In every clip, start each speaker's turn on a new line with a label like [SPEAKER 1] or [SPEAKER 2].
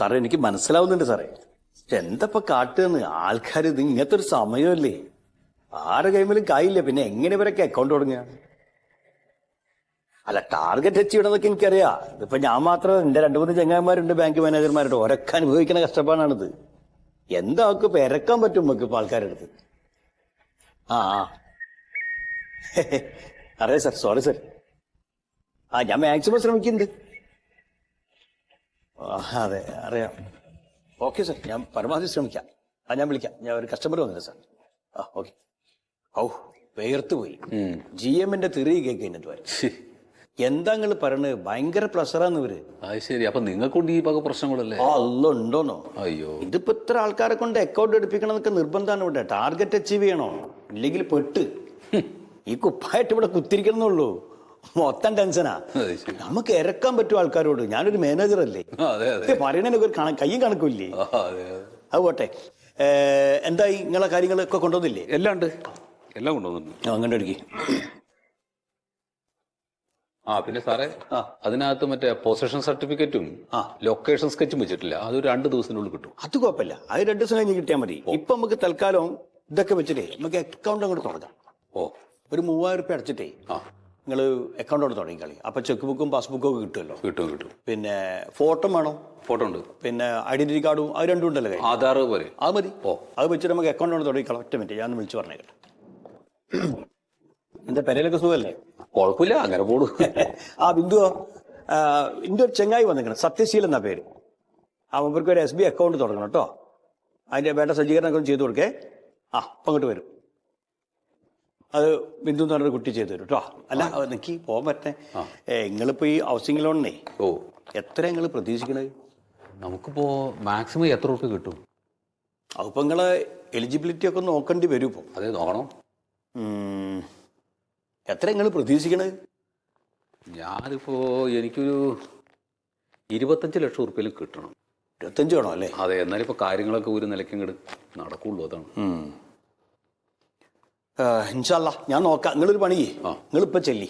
[SPEAKER 1] സാറേ എനിക്ക് മനസ്സിലാവുന്നുണ്ട് സാറേ. എന്തപ്പോ കാട്ടുന്ന്? ആൾക്കാർ ഇത് ഇങ്ങനത്തെ ഒരു സമയമല്ലേ ആരുടെ കൈമേലും കായില്ല? പിന്നെ എങ്ങനെ ഇവരൊക്കെ അക്കൗണ്ട് തുടങ്ങുക? അല്ല ടാർഗറ്റ് ടച്ച് ചെയ്യണമെന്നൊക്കെ എനിക്കറിയാം. ഇതിപ്പോ ഞാൻ മാത്രം എന്റെ രണ്ടു മൂന്ന് ചങ്ങാന്മാരുണ്ട് ബാങ്ക് മാനേജർമാരുണ്ട് ഒരൊക്കെ അനുഭവിക്കുന്ന കഷ്ടപ്പാടാണിത്. എന്താക്ക് അവർക്ക് പെരക്കാൻ പറ്റും നമുക്ക് ഇപ്പൊ ആൾക്കാരെടുത്ത് ആ ആ. Sir sorry sir. ആ ഞാൻ മാക്സിമം ശ്രമിക്കുന്നുണ്ട്. അതെ അറിയാം. ഓക്കെ സാർ ഞാൻ പരമാവധി ശ്രമിക്കാം. ആ ഞാൻ വിളിക്കാം. ഞാൻ ഒരു കസ്റ്റമർ വന്നില്ല സാർ ആ ഓക്കെ ഔ വേർത്ത് പോയി. ജി എമ്മിന്റെ തെറി കേക്ക് കഴിഞ്ഞിട്ട് വരും. എന്താ നിങ്ങൾ പറയണത്? ഭയങ്കര പ്ലസറാന്ന് ഇവർ.
[SPEAKER 2] അത് ശരി. അപ്പൊ നിങ്ങൾക്ക് ഈ വക പ്രശ്നങ്ങളല്ലേ?
[SPEAKER 1] ആ അല്ല ഉണ്ടോന്നോ
[SPEAKER 2] അയ്യോ.
[SPEAKER 1] ഇതിപ്പോ ഇത്ര ആൾക്കാരെ കൊണ്ട് അക്കൗണ്ട് എടുപ്പിക്കണം എന്നൊക്കെ നിർബന്ധമാണ് ഇവിടെ. ടാർഗറ്റ് അച്ചീവ് ചെയ്യണോ? ഇല്ലെങ്കിൽ പെട്ട്. ഈ കുപ്പായിട്ട് ഇവിടെ കുത്തിരിക്കണമെന്നുള്ളൂ മൊത്തം ടെൻഷനാ നമുക്ക് ഇറക്കാൻ പറ്റും ആൾക്കാരോട്. ഞാനൊരു മാനേജർ അല്ലേ? പറയണതിനൊക്കെ ഒരു കണക്ക് കയ്യും കണക്കില്ലേ
[SPEAKER 2] അതെ
[SPEAKER 1] പോട്ടെ. എന്തായി? നിങ്ങളെ കാര്യങ്ങളൊക്കെ കൊണ്ടുവന്നില്ലേ?
[SPEAKER 2] എല്ലാം ഉണ്ട്. എല്ലാം കൊണ്ടുവന്നിട്ടുണ്ട്.
[SPEAKER 1] ആ, അങ്ങനെ എടുക്കി
[SPEAKER 2] ആ പിന്നെ സാറേ. അതിനകത്ത് മറ്റേ പൊസിഷൻ സർട്ടിഫിക്കറ്റും. ലൊക്കേഷൻ സ്കെച്ചും വെച്ചിട്ടില്ല. അത് രണ്ട് ദിവസത്തിനുള്ളിൽ കിട്ടും.
[SPEAKER 1] അത് കുഴപ്പമില്ല. അത് രണ്ട് ദിവസം കഴിഞ്ഞ് കിട്ടിയാൽ മതി. ഇപ്പൊ നമുക്ക് തൽക്കാലം ഇതൊക്കെ വെച്ചിട്ടേ നമുക്ക് അക്കൗണ്ട് അങ്ങോട്ട് തുടങ്ങാം
[SPEAKER 2] ഓ.
[SPEAKER 1] ഒരു മൂവായിരം റുപ്യ അടച്ചിട്ടേ.
[SPEAKER 2] ആ.
[SPEAKER 1] നിങ്ങൾ അക്കൗണ്ട് അവിടെ തുടങ്ങിക്കളി അപ്പോൾ ചെക്ക് ബുക്കും പാസ്ബുക്കും ഒക്കെ കിട്ടുമല്ലോ?
[SPEAKER 2] കിട്ടും കിട്ടും.
[SPEAKER 1] പിന്നെ ഫോട്ടോ വേണം?
[SPEAKER 2] ഫോട്ടോ ഉണ്ട്.
[SPEAKER 1] പിന്നെ ഐഡന്റിറ്റി കാർഡും അത് രണ്ടും ഉണ്ടല്ലോ കയ്യിൽ.
[SPEAKER 2] ആധാർ പോലെ
[SPEAKER 1] അത് മതി.
[SPEAKER 2] ഓ.
[SPEAKER 1] അത് വെച്ചിട്ട് നമുക്ക് അക്കൗണ്ട് കൊണ്ട് തുടങ്ങിക്കളാം ഒറ്റ മിനിറ്റ് ഞാൻ വിളിച്ചു പറഞ്ഞേക്കട്ടെ. എന്താ പെരയിലൊക്കെ സുഖമല്ലേ?
[SPEAKER 2] കുഴപ്പമില്ല അങ്ങനെ പോടൂ
[SPEAKER 1] ആ ബിന്ദുവോ ആ, ഇന്റെ ഒരു ചെങ്ങായി വന്നിരിക്കണം സത്യശീൽ എന്നാ പേര്. ആ അവർക്ക് ഒരു എസ് ബി അക്കൗണ്ട് തുടങ്ങണം കേട്ടോ. അതിന്റെ വേണ്ട സജ്ജീകരണമൊക്കെ ഒന്ന് ചെയ്തു കൊടുക്കേ. ആ അപ്പം അങ്ങോട്ട് വരും. അത് ബിന്ദു എന്ന് പറഞ്ഞൊരു കുട്ടി ചെയ്തു തരും കേട്ടോ അല്ല എനിക്ക് പോകാൻ പറ്റേ നിങ്ങളിപ്പോ ഈ ഹൗസിംഗ് ലോണിനെ
[SPEAKER 2] ഓ.
[SPEAKER 1] എത്ര നിങ്ങൾ പ്രതീക്ഷിക്കണത്
[SPEAKER 2] നമുക്കിപ്പോ മാക്സിമം എത്ര റുപ്യ കിട്ടും?
[SPEAKER 1] അതിപ്പോൾ നിങ്ങൾ എലിജിബിലിറ്റി ഒക്കെ നോക്കേണ്ടി വരും ഇപ്പോൾ
[SPEAKER 2] അതെ നോക്കണം.
[SPEAKER 1] എത്ര നിങ്ങൾ പ്രതീക്ഷിക്കണത്
[SPEAKER 2] ഞാനിപ്പോ എനിക്കൊരു ഇരുപത്തഞ്ച് ലക്ഷം റുപ്യയിൽ കിട്ടണം.
[SPEAKER 1] ഇരുപത്തഞ്ച് വേണോ അല്ലേ?
[SPEAKER 2] അതെ എന്നാലും ഇപ്പൊ കാര്യങ്ങളൊക്കെ ഒരു നിലയ്ക്ക് ഇങ്ങോട്ട് നടക്കുള്ളൂ അതാണ്.
[SPEAKER 1] ഇൻഷല്ല ഞാൻ നോക്കാം. നിങ്ങളൊരു പണി
[SPEAKER 2] നിങ്ങളിപ്പോൾ
[SPEAKER 1] നിങ്ങളിപ്പോ ചെല്ലി.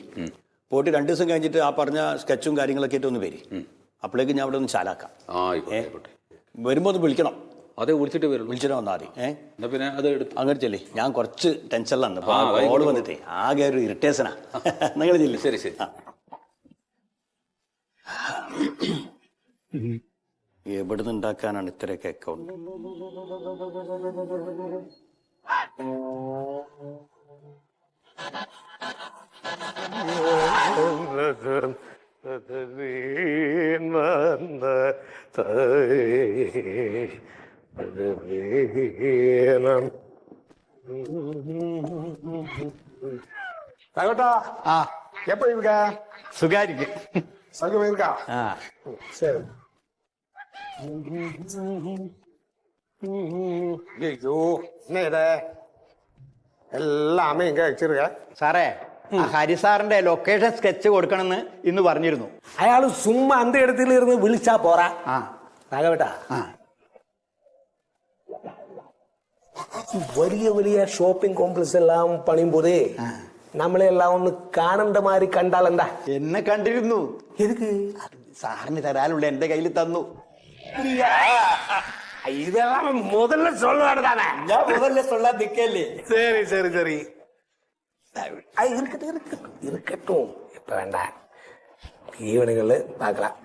[SPEAKER 1] പോയിട്ട് രണ്ടു ദിവസം കഴിഞ്ഞിട്ട് ആ പറഞ്ഞ സ്കെച്ചും കാര്യങ്ങളൊക്കെ ആയിട്ട് ഒന്ന് വരി. അപ്പോഴേക്കും ഞാൻ അവിടെ ഒന്ന് ചാലാക്കാം. വരുമ്പോൾ ഒന്ന് വിളിക്കണം.
[SPEAKER 2] അതെ വിളിച്ചിട്ട് വരും
[SPEAKER 1] വിളിച്ചിട്ട് വന്നാൽ മതി.
[SPEAKER 2] ഏഹ് പിന്നെ അത് എടുത്തു
[SPEAKER 1] അങ്ങനെ ചെല്ലി. ഞാൻ കുറച്ച് ടെൻഷനിലാണ് ഓൾ
[SPEAKER 2] കോൾ.
[SPEAKER 1] വന്നിട്ടേ. ആകെ ഒരു ഇറിറ്റേഷനാ നിങ്ങൾ ചെല്ലി.
[SPEAKER 2] ശരി ശരി.
[SPEAKER 1] എവിടുന്ന് ഉണ്ടാക്കാനാണ് ഇത്രയൊക്കെ അക്കൗണ്ട്
[SPEAKER 3] தகட்டா
[SPEAKER 1] ஆ
[SPEAKER 3] எப்படி இருக்க
[SPEAKER 1] சுகா
[SPEAKER 3] இருக்கு சௌக்கியமா இருக்கா
[SPEAKER 1] ஆ
[SPEAKER 3] சரி ஐயோ என்ன இது எல்லாமே இங்க வச்சிருக்க
[SPEAKER 4] സാറേ ആ ഹരി സാറിന്റെ ലൊക്കേഷൻ സ്കെച്ച് കൊടുക്കണമെന്ന് ഇന്ന് പറഞ്ഞിരുന്നു
[SPEAKER 3] അയാൾ சும்மா அந்த இடத்துல இருந்து விழிச்சா போறான்
[SPEAKER 4] ആ
[SPEAKER 3] ராகவேட்டா
[SPEAKER 4] ആ
[SPEAKER 3] വലിയ വലിയ ഷോപ്പിംഗ് കോംപ്ലക്സ് എല്ലാം പണിയും പോതേ നമ്മളെ എല്ലാം ഒന്ന് കാണേണ്ട മാതിരി കണ്ടാലെന്താ
[SPEAKER 4] എന്നെ കണ്ടിരുന്നു
[SPEAKER 3] എതുക്ക്
[SPEAKER 4] അത് സാറിന് തരാനുള്ള എന്റെ കയ്യിൽ തന്നു
[SPEAKER 3] இதெல்லாம் முதல்ல சொல்லுவாரு
[SPEAKER 4] தானே? முதல்ல சொல்லாது கேள்வி
[SPEAKER 3] சரி சரி சரி. அது இருக்கட்டும் இருக்கட்டும். இருக்கட்டும். இப்ப வேண்டாம். ஈவனுங்கள பார்க்கலாம்.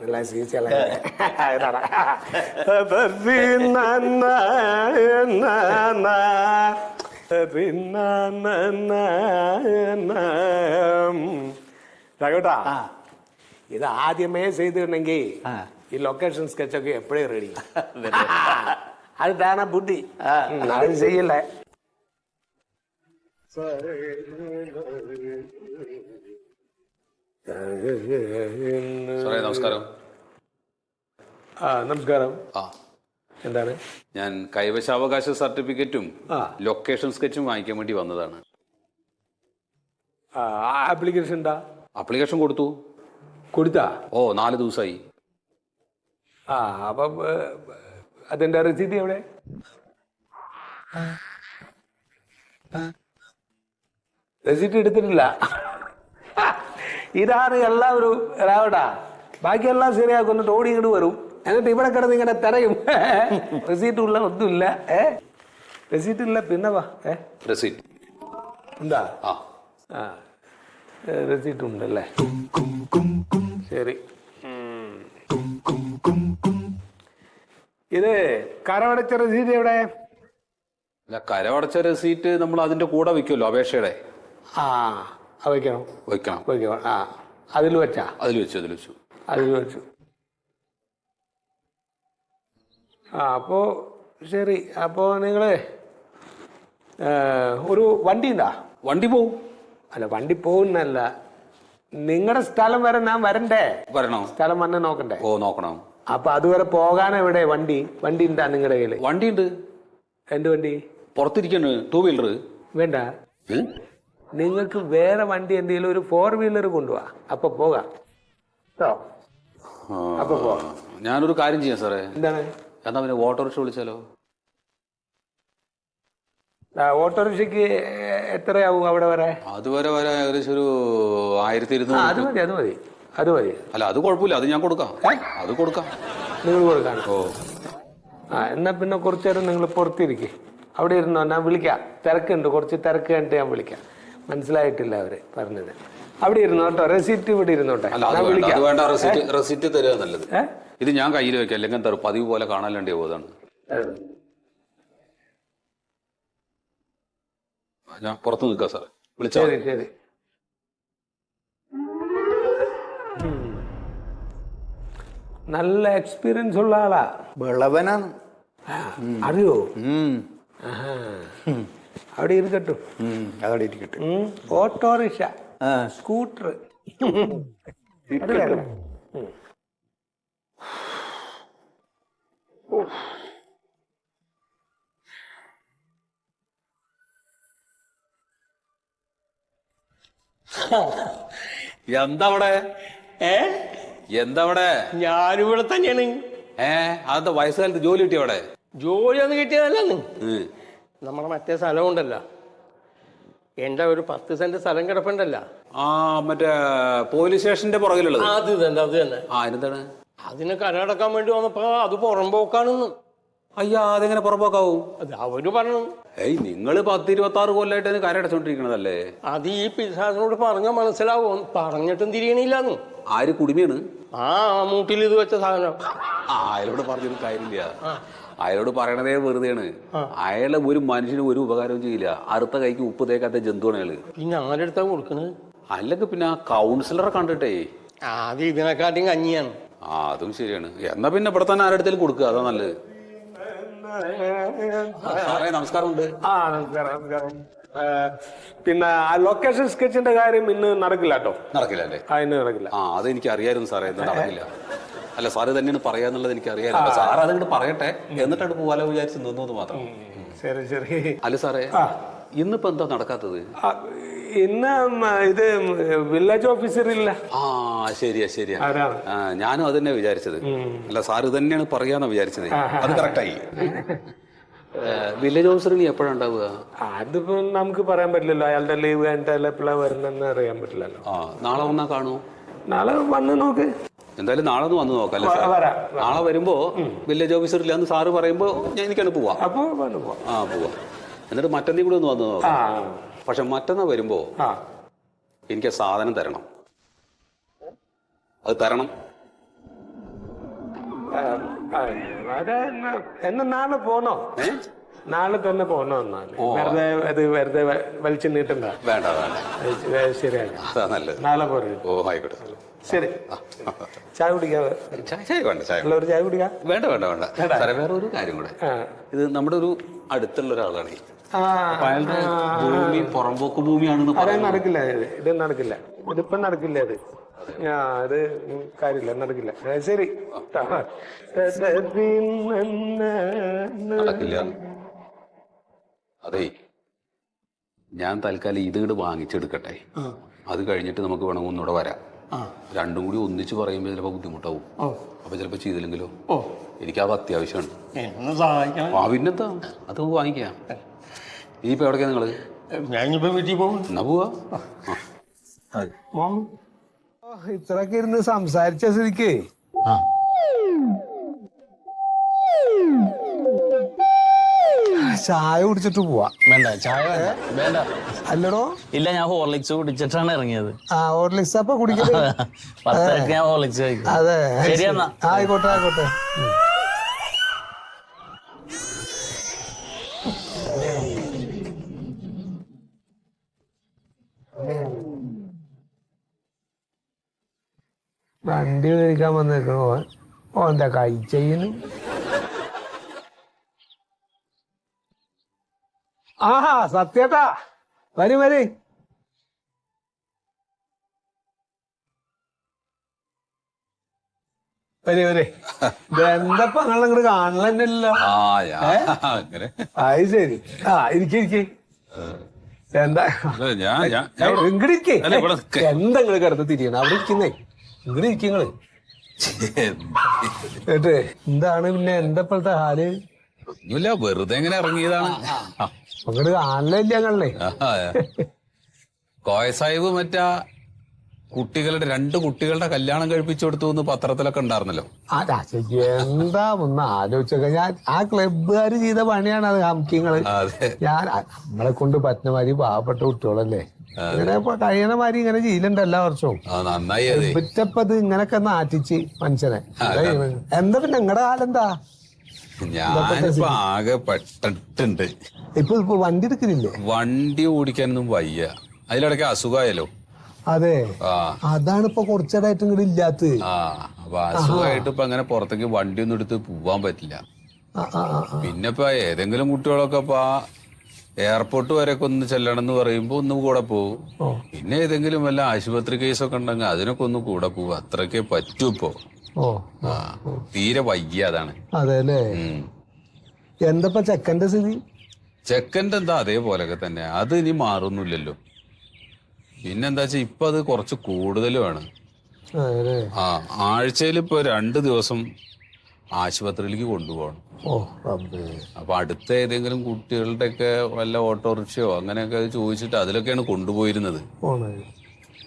[SPEAKER 3] நல்லா சிகிச்சையெல்லாம்
[SPEAKER 4] ரகட்டா
[SPEAKER 3] இதை ஆதியமே செய்து
[SPEAKER 4] நங்கி
[SPEAKER 3] ഈ ലൊക്കേഷൻ സ്കെച്ചൊക്കെ എപ്പോഴേ റെഡി അത് താണ ബുദ്ധി. അത്. ചെയ്യല്ലേ?
[SPEAKER 2] നമസ്കാരം.
[SPEAKER 3] ആ നമസ്കാരം.
[SPEAKER 2] ആ.
[SPEAKER 3] എന്താണ്?
[SPEAKER 2] ഞാൻ കൈവശാവകാശ സർട്ടിഫിക്കറ്റും ലൊക്കേഷൻ സ്കെച്ചും വാങ്ങിക്കാൻ വേണ്ടി വന്നതാണ്.
[SPEAKER 3] ആപ്ലിക്കേഷൻ എന്താ
[SPEAKER 2] അപ്ലിക്കേഷൻ കൊടുത്തു.
[SPEAKER 3] കൊടുത്താ?
[SPEAKER 2] ഓ നാല് ദിവസമായി
[SPEAKER 3] ആ അപ്പം അതെന്താ അതിന്റെ റെസീറ്റ് എവിടെ? റെസീറ്റ് എടുത്തിട്ടില്ല. ഇതാണ് എല്ലാവരും ഒരു രാവട്ടാ. ബാക്കിയെല്ലാം ശരിയാക്കും എന്നിട്ട് ഓടി ഇങ്ങോട്ട് വരും. എന്നിട്ട് ഇവിടെ കിടന്ന് ഇങ്ങനെ തിരയും. റെസീറ്റ് ഉള്ള ഒന്നുമില്ല ഏ? റെസീറ്റ് ഇല്ല പിന്നെ വാ ഏ?
[SPEAKER 2] റെസീറ്റ്
[SPEAKER 3] എന്താ
[SPEAKER 2] ആ.
[SPEAKER 3] റെസീറ്റ് ഉണ്ടല്ലേ? ശരി. ഇത് കരമടച്ച റെസീറ്റ് എവിടെ?
[SPEAKER 2] അല്ല കരമടച്ച റെസീറ്റ് നമ്മൾ അതിന്റെ കൂടെ വെക്കുമല്ലോ അപേക്ഷയുടെ.
[SPEAKER 3] ആ വെക്കണം.
[SPEAKER 2] വെക്കണം.
[SPEAKER 3] വെക്കണം. ആ അതിൽ വെച്ചാ?
[SPEAKER 2] അതിൽ വെച്ചു അതിൽ വെച്ചു.
[SPEAKER 3] അതിൽ വെച്ചു. ആ അപ്പോ ശരി. അപ്പോ നിങ്ങൾ ഒരു വണ്ടി ഉണ്ടാ?
[SPEAKER 2] വണ്ടി പോവും.
[SPEAKER 3] അല്ല വണ്ടി പോകുന്നല്ല നിങ്ങളുടെ സ്ഥലം വരെ ഞാൻ വരണ്ടേ?
[SPEAKER 2] വരണോ?
[SPEAKER 3] സ്ഥലം വന്ന് നോക്കണ്ടേ?
[SPEAKER 2] ഓ നോക്കണം.
[SPEAKER 3] അപ്പൊ അതുവരെ പോകാൻ എവിടെ? വണ്ടി. വണ്ടി ഉണ്ടാ നിങ്ങളുടെ കയ്യിൽ?
[SPEAKER 2] വണ്ടി ഉണ്ട്
[SPEAKER 3] എന്ത് വണ്ടി?
[SPEAKER 2] പുറത്തിരിക്കണ്. ടൂ വീലർ
[SPEAKER 3] വേണ്ട. നിങ്ങൾക്ക് വേറെ വണ്ടി എന്തെങ്കിലും ഒരു ഫോർ വീലർ കൊണ്ടുപോവാ അപ്പൊ പോകാം. കേട്ടോ? അപ്പൊ പോവാം
[SPEAKER 2] ഞാനൊരു കാര്യം ചെയ്യാം സാറേ.
[SPEAKER 3] എന്താണ്?
[SPEAKER 2] എന്നാ പിന്നെ ഓട്ടോറിക്ഷ വിളിച്ചാലോ?
[SPEAKER 3] ഓട്ടോറിക്ഷക്ക് ഓട്ടോറിക്ഷയ്ക്ക് എത്രയാവും അവിടെ വരെ?
[SPEAKER 2] അതുവരെ വരെ ഏകദേശം ഒരു ആയിരത്തി ഇരുന്നൂറ്
[SPEAKER 3] അത് മതി അത് മതി. മതി.
[SPEAKER 2] അല്ല അത് കുഴപ്പമില്ല. അത് ഞാൻ കൊടുക്കാം. അത് കൊടുക്കാം.
[SPEAKER 3] നിങ്ങൾ കൊടുക്കാൻ.
[SPEAKER 2] ഓ.
[SPEAKER 3] ആ എന്നാ പിന്നെ കുറച്ചു നേരം നിങ്ങൾ പുറത്തിരിക്കേ. അവിടെ ഇരുന്നോ? ഞാൻ വിളിക്കാം. തിരക്കുണ്ട്. കുറച്ച് തിരക്ക് കണ്ടിട്ട് ഞാൻ വിളിക്കാം. മനസ്സിലായിട്ടില്ല അവർ പറഞ്ഞത്. അവിടെ ഇരുന്നോ കേട്ടോ? റെസിപ്റ്റ് ഇവിടെ ഇരുന്നോട്ടെ.
[SPEAKER 2] അല്ല അത്
[SPEAKER 3] ഞാൻ
[SPEAKER 2] വേണ്ട. അത്
[SPEAKER 3] വിളിക്കാം
[SPEAKER 2] വേണ്ട റെസിറ്റ് റെസിറ്റ് തരിക നല്ലത്.
[SPEAKER 3] ഏ?
[SPEAKER 2] ഇത് ഞാൻ കയ്യിൽ വെക്കാം. അല്ലെങ്കിൽ എന്താ പതിവ് പോലെ കാണാനുണ്ടേ പോയതാണ്. ഞാൻ പുറത്ത് നിൽക്കാം സാറേ. വിളിച്ചാൽ
[SPEAKER 3] ശരി ശരി. നല്ല എക്സ്പീരിയൻസ് ഉള്ള ആളാ.
[SPEAKER 4] വിളവനാണ്
[SPEAKER 3] അറിയോ? അവിടെ ഇരിക്കട്ടു.
[SPEAKER 4] അവിടെ ഇരിക്കട്ടു.
[SPEAKER 3] Autorickshaw scooter.
[SPEAKER 2] എന്താ അവിടെ?
[SPEAKER 5] ഏ?
[SPEAKER 2] എന്താ അവിടെ
[SPEAKER 5] ഞാനിവിടെ തന്നെയാണ്.
[SPEAKER 2] ഏ അതെന്താ വയസ്സുകാലത്ത് ജോലി കിട്ടിയ അവിടെ?
[SPEAKER 5] ജോലി ഒന്നും കിട്ടിയതല്ലെന്ന്.
[SPEAKER 2] ഉം.
[SPEAKER 5] നമ്മുടെ മറ്റേ സ്ഥലം ഉണ്ടല്ലോ എന്റെ ഒരു പത്ത് സെന്റ് സ്ഥലം കിടപ്പുണ്ടല്ലോ.
[SPEAKER 2] ആ മറ്റേ പോലീസ് സ്റ്റേഷന്റെ പുറകിലുള്ളത്.
[SPEAKER 5] അത് തന്നെ അത് തന്നെ.
[SPEAKER 2] ആ എന്താണ്
[SPEAKER 5] അതിനെ കരടക്കാൻ വേണ്ടി വന്നപ്പോ അത് പുറമ്പോക്കാണെന്ന്
[SPEAKER 2] അയ്യാ അതെങ്ങനെ പുറമ്പോക്കാവും?
[SPEAKER 5] അത് അവർ പറഞ്ഞു.
[SPEAKER 2] ഏയ് നിങ്ങൾ പത്ത് ഇരുപത്തി ആറ് കൊല്ലമായിട്ട് അതിന് കരടച്ചോണ്ടിരിക്കണതല്ലേ
[SPEAKER 5] അത് ഈ പിശാസിനോട് പറഞ്ഞാൽ മനസ്സിലാവും. പറഞ്ഞിട്ടും തിരിയണില്ലാന്ന്.
[SPEAKER 2] ആര് കുടുമിയാണ്
[SPEAKER 5] ആ മൂട്ടിൽ ഇത് വെച്ച സാധനം.
[SPEAKER 2] ആ, അയാളോട് പറഞ്ഞൊരു കാര്യമില്ല. അയാളോട് പറയണതേ വെറുതെയാണ്. അയാളെ ഒരു മനുഷ്യന് ഒരു ഉപകാരവും ചെയ്യില്ല. അറുത്ത കൈക്ക് ഉപ്പ് തേക്കാത്ത ജന്തുവാണ് അയാൾ.
[SPEAKER 5] പിന്നെ ആരെടുത്താ കൊടുക്കണത്
[SPEAKER 2] അല്ലെങ്കിൽ പിന്നെ ആ കൗൺസിലറെ കണ്ടിട്ടേ.
[SPEAKER 5] അത് ഇതിനെക്കാട്ടിയും കഞ്ഞിയാണ്.
[SPEAKER 2] ആ അതും ശരിയാണ്. എന്നാ പിന്നെ ഇവിടെ തന്നെ ആരുടെ കൊടുക്കുക അതാ നല്ലത്. നമസ്കാരമുണ്ട്.
[SPEAKER 3] ആ നമസ്കാരം നമസ്കാരം. പിന്നെ ആ ലൊക്കേഷൻ സ്കെച്ചിന്റെ കാര്യം ഇന്ന് നടക്കില്ല കേട്ടോ.
[SPEAKER 2] നടക്കില്ല അല്ലേ?
[SPEAKER 3] ആ ഇന്ന് നടക്കില്ല.
[SPEAKER 2] ആ അത് എനിക്ക് അറിയായിരുന്നു സാറേ എന്താ നടക്കില്ല. അല്ല സാറ് തന്നെയാണ് പറയാന്നുള്ളത് എനിക്ക് അപ്പൊ സാർ അതങ്ങോട്ട് പറയട്ടെ എന്നിട്ടാണ് പോവാലോ വിചാരിച്ച് നിന്നത് മാത്രം.
[SPEAKER 3] ശരി ശരി.
[SPEAKER 2] അല്ല സാറേ ഇന്നിപ്പോ എന്താ നടക്കാത്തത്?
[SPEAKER 3] ഇന്ന് ഇത് വില്ലേജ് ഓഫീസർ ഇല്ല.
[SPEAKER 2] ആ ശരിയാ ശരിയാ. ആ ഞാനും അത് തന്നെ വിചാരിച്ചത് അല്ല സാർ ഇത് തന്നെയാണ് പറയാന്നാ വിചാരിച്ചത്. അത് കറക്റ്റായി. വില്ലേജ് ഓഫീസർ ഇനി എപ്പോഴാണ് ഉണ്ടാവുക?
[SPEAKER 3] അതിപ്പോ നമുക്ക് പറയാൻ പറ്റില്ലല്ലോ. അയാളുടെ ലീവ് കഴിഞ്ഞിട്ട് എപ്പോഴാണ് വരുന്നെന്ന് അറിയാൻ പറ്റില്ലല്ലോ.
[SPEAKER 2] ആ നാളെ വന്നാ കാണൂ
[SPEAKER 3] നാളെ വന്ന് നോക്ക്.
[SPEAKER 2] എന്തായാലും നാളെ ഒന്ന് വന്ന് നോക്കാം അല്ലേ നാളെ വരുമ്പോ വില്ലേജ് ഓഫീസർ ഇല്ലാന്ന് സാറ് പറയുമ്പോ ഞാൻ എനിക്കാണ് പോവാ.
[SPEAKER 3] അപ്പൊ പോവാം.
[SPEAKER 2] ആ പോവാ. എന്നിട്ട് മറ്റന്നീ കൂടെ ഒന്ന് വന്ന് നോക്കാം. പക്ഷെ മറ്റന്നാ വരുമ്പോ
[SPEAKER 3] ആ.
[SPEAKER 2] എനിക്ക് ആ സാധനം തരണം. അത് തരണം.
[SPEAKER 3] എന്നാ നാളെ പോണോ?
[SPEAKER 2] ഏ?
[SPEAKER 3] നാളെ തന്നെ പോണോ എന്നാൽ? വെറുതെ അത് വെറുതെ വ- വലിച്ചു നീട്ടണ്ട
[SPEAKER 2] വേണ്ട വേണ്ട.
[SPEAKER 3] അത് ശരിയാക്കാം
[SPEAKER 2] അതാ നല്ലത്.
[SPEAKER 3] നാളെ പോരെ.
[SPEAKER 2] ഓ ആയിക്കോട്ടെ.
[SPEAKER 3] ശരി. ചായ കുടിക്കാതെ
[SPEAKER 2] ചായ ചായ വേണ്ട ചായ
[SPEAKER 3] ഉള്ള ഒരു ചായ കുടിക്കാം?
[SPEAKER 2] വേണ്ട വേണ്ട വേണ്ട. സാറേ വേറെ ഒരു കാര്യം കൂടെ.
[SPEAKER 3] ആ.
[SPEAKER 2] ഇത് നമ്മുടെ ഒരു അടുത്തുള്ള ഒരാളാണ് അയാളുടെ ഭൂമി പുറമ്പോക്ക് ഭൂമിയാണെന്ന്
[SPEAKER 3] നടക്കില്ല ഇത് നടക്കില്ല. ഇതിപ്പോ നടക്കില്ല അത്. ആ അത് കാര്യമില്ല. നടക്കില്ല. ശരി.
[SPEAKER 2] നടക്കില്ല. അതെ. ഞാൻ തൽക്കാലം ഇത് ഇങ്ങോട്ട് വാങ്ങിച്ചെടുക്കട്ടെ അത് കഴിഞ്ഞിട്ട് നമുക്ക് വേണമെങ്കിൽ ഒന്നുകൂടെ വരാം. രണ്ടും കൂടി ഒന്നിച്ച് പറയുമ്പോൾ ചിലപ്പോൾ ബുദ്ധിമുട്ടാവും. അപ്പൊ ചിലപ്പോ ചെയ്തില്ലെങ്കിലോ? എനിക്ക് അത് അത്യാവശ്യമാണ്
[SPEAKER 5] എന്നെ സഹായിക്കണം.
[SPEAKER 2] ആ പിന്നെന്താ? അത് വാങ്ങിക്കാം. ഇനിയിപ്പോൾ എവിടേക്കാണ് നിങ്ങൾ
[SPEAKER 5] ഞാനിപ്പോൾ വീട്ടിൽ പോകും
[SPEAKER 2] എന്നാ പോവാ?
[SPEAKER 3] ഇത്രയൊക്കെ ഇരുന്ന് സംസാരിച്ച സ്ഥിതിക്ക്. ചായ കുടിച്ചിട്ട് പോവാ.
[SPEAKER 6] വേണ്ട ചായ വേണ്ട വേണ്ട.
[SPEAKER 3] അല്ലടോ?
[SPEAKER 6] ഇല്ല ഞാൻ ഹോർലിക്സ് കുടിച്ചിട്ടാണ് ഇറങ്ങിയത്.
[SPEAKER 3] ആ ഹോർലിക്സ് അപ്പൊ
[SPEAKER 6] കുടിക്കുന്നത് ഞാൻ ഹോർലിക്സ് കഴിക്കും.
[SPEAKER 3] അതെ.
[SPEAKER 6] ശരി
[SPEAKER 3] ആയിക്കോട്ടെ ആയിക്കോട്ടെ. വണ്ടി കഴിക്കാൻ വന്നേക്കണോ. ഓ എന്താ കഴിച്ചു ആഹാ സത്യേട്ടാ വരി വരി. വരി വരി. എന്തപ്പോ നിങ്ങൾ ഇങ്ങോട്ട്
[SPEAKER 2] അങ്ങനെ.
[SPEAKER 3] അത് ശരി. ആ ഇരിക്കെ ഇരിക്കെ. എന്താ? ഇങ്ങോട്ട് ഇരിക്കേ. എന്താ നിങ്ങൾ കിടന്ന് തിരിയണം? അവിടെ ഇരിക്കുന്നേ. ഇങ്ങോട്ട് ഇരിക്കങ്ങൾ കേട്ടേ? എന്താണ് പിന്നെ എന്താ ഇപ്പോഴത്തെ ഹാൽ?
[SPEAKER 2] ഒന്നുമില്ല വെറുതെ എങ്ങനെ ഇറങ്ങിയതാണ്.
[SPEAKER 3] അങ്ങോട്ട് കാണലില്ല ഞങ്ങളെ.
[SPEAKER 2] കോയ സാഹിബ് മറ്റാ കുട്ടികളുടെ രണ്ട് കുട്ടികളുടെ കല്യാണം കഴിപ്പിച്ചു കൊടുത്തു എന്ന് പത്രത്തിലൊക്കെ ഉണ്ടായിരുന്നല്ലോ.
[SPEAKER 3] എന്താ ഒന്ന് ആലോചിച്ചൊക്കെ. ഞാൻ ആ ക്ലബ്ബുകാർ ചെയ്ത പണിയാണ് അത് ഹംകിങ്ങൾ.
[SPEAKER 2] അതെ.
[SPEAKER 3] ഞാൻ നമ്മളെ കൊണ്ട് പറ്റുന്ന മാതിരി പാവപ്പെട്ട കുട്ടികളല്ലേ? ഇങ്ങനെ കഴിയണ മാതിരി ഇങ്ങനെ ചെയ്യലുണ്ട് എല്ലാ വർഷവും.
[SPEAKER 2] പിറ്റപ്പത് നന്നായി
[SPEAKER 3] ഇങ്ങനൊക്കെ നാറ്റിച്ച് മനുഷ്യനെ. എന്താ പിന്നെ നിങ്ങളുടെ കാലെന്താ?
[SPEAKER 2] ഞാനിപ്പോ ആകെ പെട്ടിട്ടുണ്ട്.
[SPEAKER 3] ഇപ്പൊ ഇപ്പൊ വണ്ടി എടുക്കുന്നില്ലേ
[SPEAKER 2] വണ്ടി ഓടിക്കാനൊന്നും വയ്യ. അതിലിടയ്ക്ക് അസുഖമായല്ലോ
[SPEAKER 3] അതെ. അതാണ് ഇപ്പൊ കുറച്ചേടായിട്ട് ഇങ്ങോട്ട് ഇല്ലാത്തത്.
[SPEAKER 2] ആ അപ്പൊ അസുഖമായിട്ട് ഇപ്പൊ അങ്ങനെ പുറത്തേക്ക് വണ്ടി ഒന്നും എടുത്ത് പോവാൻ പറ്റില്ല. പിന്നെ ഇപ്പൊ ഏതെങ്കിലും കുട്ടികളൊക്കെ ഇപ്പൊ എയർപോർട്ട് വരെയൊക്കെ ഒന്ന് ചെല്ലണം എന്ന് പറയുമ്പോ ഒന്ന് കൂടെ പോകും. പിന്നെ ഏതെങ്കിലും വല്ല ആശുപത്രി കേസൊക്കെ ഉണ്ടെങ്കിൽ അതിനൊക്കെ ഒന്ന് കൂടെ പോകും അത്രക്കേ പറ്റൂ ഇപ്പോ. ആ തീരെ വൈകിയ അതാണ്. ഉം.
[SPEAKER 3] ചെക്കന്റെ സ്ഥിതി?
[SPEAKER 2] ചെക്കന്റെ എന്താ അതേപോലെയൊക്കെ തന്നെ. അത് ഇനി മാറുന്നില്ലല്ലോ പിന്നെന്താ വെച്ചാ ഇപ്പൊ അത് കുറച്ച് കൂടുതലുമാണ്. ആ ആഴ്ചയിൽ ഇപ്പൊ രണ്ട് ദിവസം ആശുപത്രിയിലേക്ക് കൊണ്ടുപോകണം.
[SPEAKER 3] ഓ റബ്ബേ.
[SPEAKER 2] അപ്പൊ അടുത്ത ഏതെങ്കിലും കുട്ടികളുടെ ഒക്കെ വല്ല ഓട്ടോറിക്ഷയോ അങ്ങനെയൊക്കെ ചോദിച്ചിട്ട് അതിലൊക്കെയാണ് കൊണ്ടുപോയിരുന്നത്.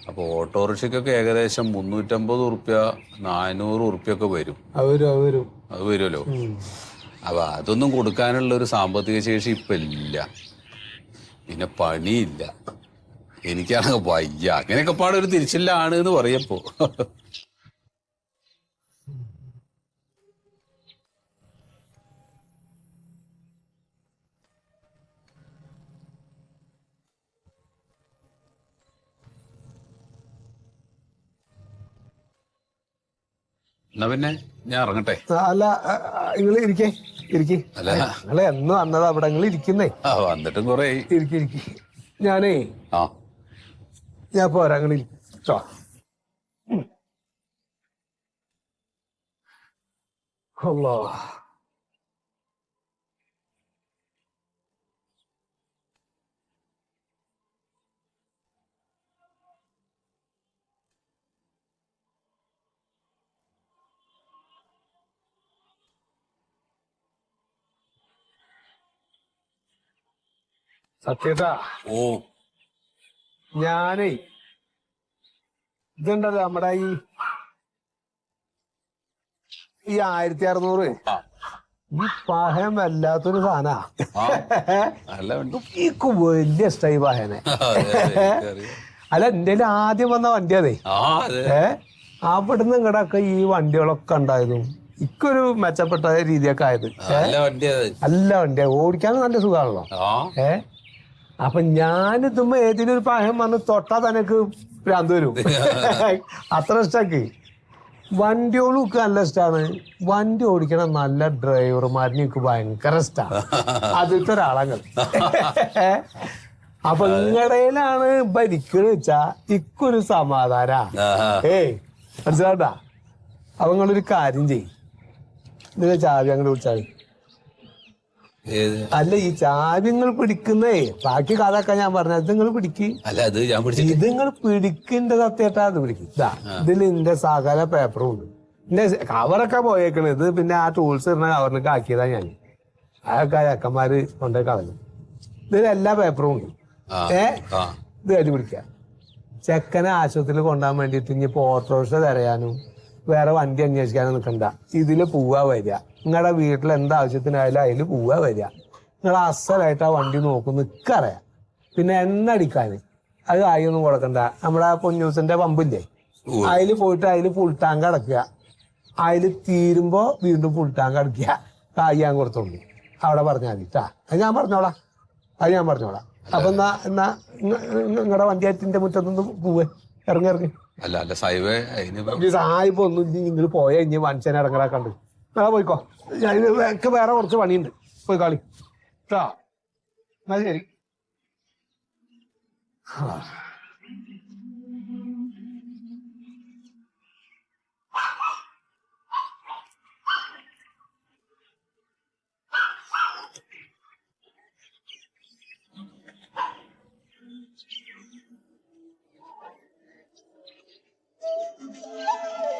[SPEAKER 2] അപ്പൊ ഓട്ടോറിക്ഷയ്ക്കൊക്കെ ഏകദേശം മുന്നൂറ്റമ്പത് ഉറുപ്യ നാനൂറ് ഉറുപ്യൊക്കെ വരും.
[SPEAKER 3] അവരും അവരും
[SPEAKER 2] അത് വരുമല്ലോ. അപ്പൊ അതൊന്നും കൊടുക്കാനുള്ള ഒരു സാമ്പത്തിക ശേഷി ഇപ്പൊ ഇല്ല. പിന്നെ പണിയില്ല. എനിക്കാണെങ്കിൽ വയ്യ. അങ്ങനെയൊക്കെ പാടെ ഒരു തിരിച്ചില്ലാണ് എന്ന് പറയപ്പോ എന്നാ പിന്നെ ഞാൻ ഇറങ്ങട്ടെ.
[SPEAKER 3] അല്ല നിങ്ങൾ ഇരിക്കേ ഇരിക്കേ.
[SPEAKER 2] അല്ല.
[SPEAKER 3] നിങ്ങൾ എന്ന് വന്നതാ അവിടെ നിങ്ങൾ ഇരിക്കുന്നേ.
[SPEAKER 2] ആ വന്നിട്ടും കുറെ
[SPEAKER 3] ഇരിക്കി ഇരിക്കി. ഞാനേ
[SPEAKER 2] ആ.
[SPEAKER 3] ഞാൻ പോരാ നിങ്ങൾ ഇരിക്കോ അല്ലാ സത്യേട്ടാ
[SPEAKER 2] ഓ.
[SPEAKER 3] ഞാനേ ഇതുണ്ടല്ലോ നമ്മുടെ ഈ ഈ ആയിരത്തി അറുന്നൂറ്. ഈ പഹയം വല്ലാത്തൊരു സാധനാ എനിക്ക് വലിയ ഇഷ്ടമായി പഹയനെ. അല്ല എന്റെ ആദ്യം വന്ന വണ്ടി അതെ. ഏ? അവിടുന്ന് ഇങ്ങടൊക്കെ ഈ വണ്ടികളൊക്കെ ഉണ്ടായതും ഇക്കൊരു മെച്ചപ്പെട്ട രീതിയൊക്കെ ആയത്.
[SPEAKER 2] നല്ല
[SPEAKER 3] നല്ല വണ്ടിയാ. ഓടിക്കാൻ നല്ല സുഖമാണല്ലോ
[SPEAKER 2] ആ.
[SPEAKER 3] അപ്പൊ ഞാനിതുമ്പോ ഏതിനും ഒരു പായം വന്ന് തൊട്ടാ തനക്ക് ഭ്രാന്ത് വരും. അത്ര ഇഷ്ടക്ക്. വണ്ടിയോളും ഒക്കെ നല്ല ഇഷ്ടമാണ് വണ്ടി ഓടിക്കണ നല്ല ഡ്രൈവർമാരിനെ എനിക്ക് ഭയങ്കര ഇഷ്ടമാണ് അതിലത്തെ ഒരാളങ്ങൾ അപ്പൊ ഇങ്ങടയിലാണ് ഭരിക്കണ വെച്ചാ ഇക്കൊരു സമാധാന. ഏയ് മനസ്സിലാട്ടാ അപ്പൊ നിങ്ങളൊരു കാര്യം ചെയ്യും. നിങ്ങൾ ചാവി അങ്ങോട്ട് വിളിച്ചാൽ അല്ല ഈ ചാവ്യങ്ങൾ പിടിക്കുന്നേ ബാക്കി കഥയൊക്കെ ഞാൻ പറഞ്ഞത് നിങ്ങൾ പിടിക്ക്.
[SPEAKER 2] അല്ല അത് ഞാൻ പിടിച്ചു
[SPEAKER 3] ഇത് നിങ്ങൾ പിടിക്കേണ്ട സത്യേട്ടാ അത് പിടിക്കും. ഇതാ ഇതിൽ എന്റെ സകല പേപ്പറും ഉണ്ട്. എന്റെ കവറൊക്കെ പോയേക്കണത് ഇത് പിന്നെ ആ ടൂൾസ് ഇടുന്ന കവറിലേക്ക് ആക്കിയതാ ഞാൻ. അതൊക്കെ അക്കന്മാര് കൊണ്ടേ കളഞ്ഞു. ഇതിൽ എല്ലാ പേപ്പറും ഉണ്ട്. ഏ? ഇത് കയറ്റി പിടിക്കാം. ചെക്കനെ ആശുപത്രിയിൽ കൊണ്ടുപോകാൻ വേണ്ടിയിട്ട് ഇപ്പൊ ഓട്ടോറിക്ഷ തരയാനും വേറെ വണ്ടി അന്വേഷിക്കാനും നിൽക്കണ്ട ഇതിൽ പോവാ വരിക. നിങ്ങളുടെ വീട്ടിൽ എന്താവശ്യത്തിനായാലും അതിൽ പോവാ വരിക നിങ്ങൾ അസലായിട്ട് ആ വണ്ടി നോക്കും നിൽക്കറിയാം പിന്നെ എണ്ണ അടിക്കാൻ അത് ആയൊന്നും കൊടുക്കണ്ട. നമ്മുടെ പൊന്നൂസിന്റെ പമ്പില്ലേ? അതിൽ പോയിട്ട് അതിൽ ഫുൾ ടാങ്ക് അടക്കുക. അതിൽ തീരുമ്പോ വീണ്ടും ഫുൾ ടാങ്ക് അടക്കുക. കായ്യാൻ കൊടുത്തോളി. അവിടെ പറഞ്ഞാൽ മതി. അത് ഞാൻ പറഞ്ഞോളാം. അത് ഞാൻ പറഞ്ഞോളാം. അപ്പൊ എന്നാ എന്നാ നിങ്ങളുടെ വണ്ടിയാറ്റിന്റെ മുറ്റത്തൊന്ന് പോവേ. ഇറങ്ങി ഇറങ്ങി.
[SPEAKER 2] അല്ല അല്ല സാഹിബേ
[SPEAKER 3] ഒന്നും നിങ്ങൾ പോയ ഇനി മനുഷ്യനെ ഇറങ്ങലാക്കണ്ട് ആ പോയിക്കോ. എനിക്ക് വേറെ കുറച്ച് പണിയുണ്ട്. പോയി കളി കേട്ടാ എന്നാ ശരി. Thank you.